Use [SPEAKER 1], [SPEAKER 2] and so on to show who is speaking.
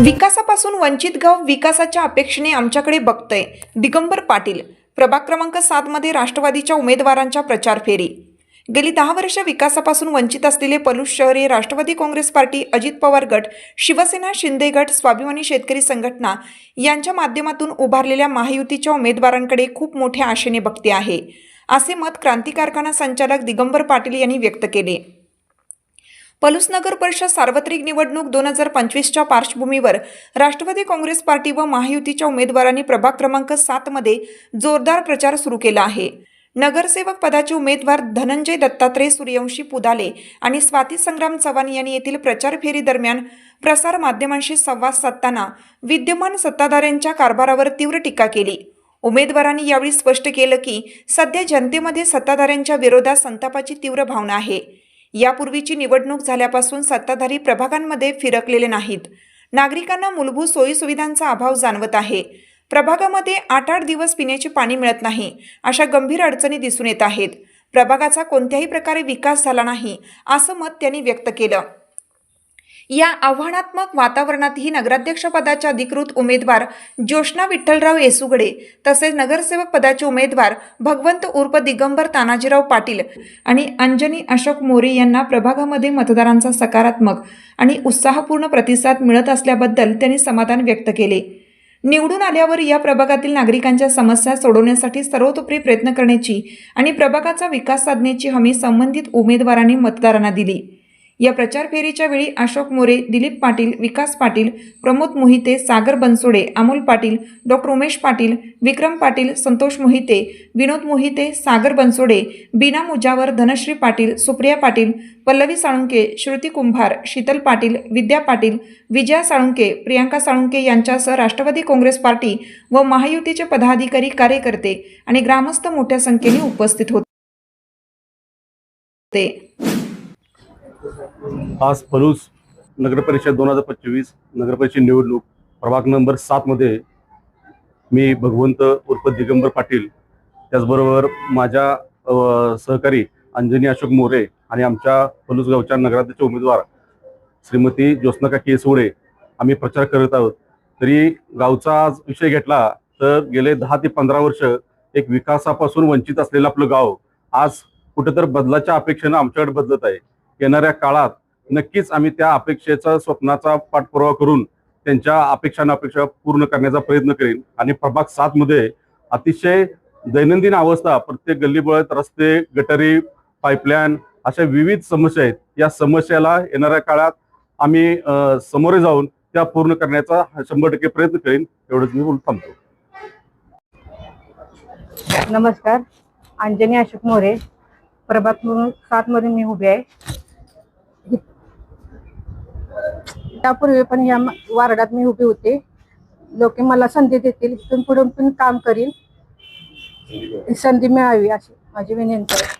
[SPEAKER 1] विकासापासून वंचित गाव विकासाच्या अपेक्षेने आमच्याकडे बघतंय दिगंबर पाटील. प्रभाग क्रमांक सात मध्ये राष्ट्रवादीच्या उमेदवारांच्या प्रचार फेरी. गेली दहा वर्ष विकासापासून वंचित असलेले पलूस शहर हे राष्ट्रवादी काँग्रेस पार्टी अजित पवार गट शिवसेना शिंदे गट स्वाभिमानी शेतकरी संघटना यांच्या माध्यमातून उभारलेल्या महायुतीच्या उमेदवारांकडे खूप मोठ्या आशेने बघते आहे असे मत क्रांतिकारखाना संचालक दिगंबर पाटील यांनी व्यक्त केले. पलूस नगर परिषद सार्वत्रिक निवडणूक दोन हजार पंचवीसच्या पार्श्वभूमीवर राष्ट्रवादी काँग्रेस पार्टी व महायुतीच्या उमेदवारांनी प्रभाग क्रमांक सातमध्ये जोरदार प्रचार सुरू केला आहे. नगरसेवक पदाचे उमेदवार धनंजय दत्तात्रय सूर्यवंशी पुदाले आणि स्वाती संग्राम चव्हाण यांनी येथील प्रचार फेरी दरम्यान प्रसार माध्यमांशी संवाद साधताना विद्यमान सत्ताधाऱ्यांच्या कारभारावर तीव्र टीका केली. उमेदवारांनी यावेळी स्पष्ट केलं की सध्या जनतेमध्ये सत्ताधाऱ्यांच्या विरोधात संतापाची तीव्र भावना आहे. यापूर्वीची निवडणूक झाल्यापासून सत्ताधारी प्रभागांमध्ये फिरकलेले नाहीत. नागरिकांना मूलभूत सोयीसुविधांचा अभाव जाणवत आहे. प्रभागामध्ये आठ आठ दिवस पिण्याचे पाणी मिळत नाही अशा गंभीर अडचणी दिसून येत आहेत. प्रभागाचा कोणत्याही प्रकारे विकास झाला नाही असं मत त्यांनी व्यक्त केलं. या आव्हानात्मक वातावरणातही नगराध्यक्षपदाच्या अधिकृत उमेदवार ज्योष्णा विठ्ठलराव येसुगडे तसेच नगरसेवक पदाचे उमेदवार भगवंत उर्फ दिगंबर तानाजीराव पाटील आणि अंजनी अशोक मोरे यांना प्रभागामध्ये मतदारांचा सकारात्मक आणि उत्साहपूर्ण प्रतिसाद मिळत असल्याबद्दल त्यांनी समाधान व्यक्त केले. निवडून आल्यावर या प्रभागातील नागरिकांच्या समस्या सोडवण्यासाठी सर्वतोपरी प्रयत्न करण्याची आणि प्रभागाचा विकास साधण्याची हमी संबंधित उमेदवारांनी मतदारांना दिली. या प्रचार फेरीच्या वेळी अशोक मोरे दिलीप पाटील विकास पाटील प्रमोद मोहिते सागर बनसोडे अमोल पाटील डॉक्टर उमेश पाटील विक्रम पाटील संतोष मोहिते विनोद मोहिते सागर बनसोडे बीना मुजावर धनश्री पाटील सुप्रिया पाटील पल्लवी साळुंके श्रुती कुंभार शीतल पाटील विद्या पाटील विजया साळुंके प्रियांका साळुंके यांच्यासह राष्ट्रवादी काँग्रेस पार्टी व महायुतीचे पदाधिकारी कार्यकर्ते आणि ग्रामस्थ मोठ्या संख्येने उपस्थित होते.
[SPEAKER 2] आज पलूस नगरपरिषद दोन हजार पंचवीस नगरपरिषद निवडणूक प्रभाग नंबर सातमध्ये मी भगवंत उर्फ दिगंबर पाटील त्याचबरोबर माझ्या सहकारी अंजनी अशोक मोरे आणि आमच्या पलूस गावच्या नगराध्यक्ष उमेदवार श्रीमती ज्योत्स्नका केसवडे आम्ही प्रचार करत आहोत. तरी गावचा आज विषय घेतला तर गेले दहा ते पंधरा वर्ष एक विकासापासून वंचित असलेलं आपलं गाव आज कुठेतर बदलाच्या अपेक्षेनं आमच्याकडे बदलत आहे. येणाऱ्या काळात नक्कीच आम्ही त्या अपेक्षेचा स्वप्नाचा पाठपुरावा करून त्यांच्या अपेक्षांना अपेक्षा पूर्ण करण्याचा प्रयत्न करेन. आणि प्रभाग सात मध्ये अतिशय दैनंदिन अवस्था प्रत्येक गल्लीबळत रस्ते गटरी पाईपलाईन अशा विविध समस्या आहेत. या समस्याला येणाऱ्या काळात आम्ही समोरे जाऊन त्या पूर्ण करण्याचा शंभर टक्के प्रयत्न करेन. एवढंच मी थांबतो.
[SPEAKER 3] नमस्कार. अंजनी अशोक मोरे. प्रभाग सात मध्ये मी उभी आहे. त्यापूर्वी पण या वार्डात मी उभी होते. लोक मला संधी देतील इथून पुढून पण काम करीन. संधी मिळावी अशी माझी विनंती आहे.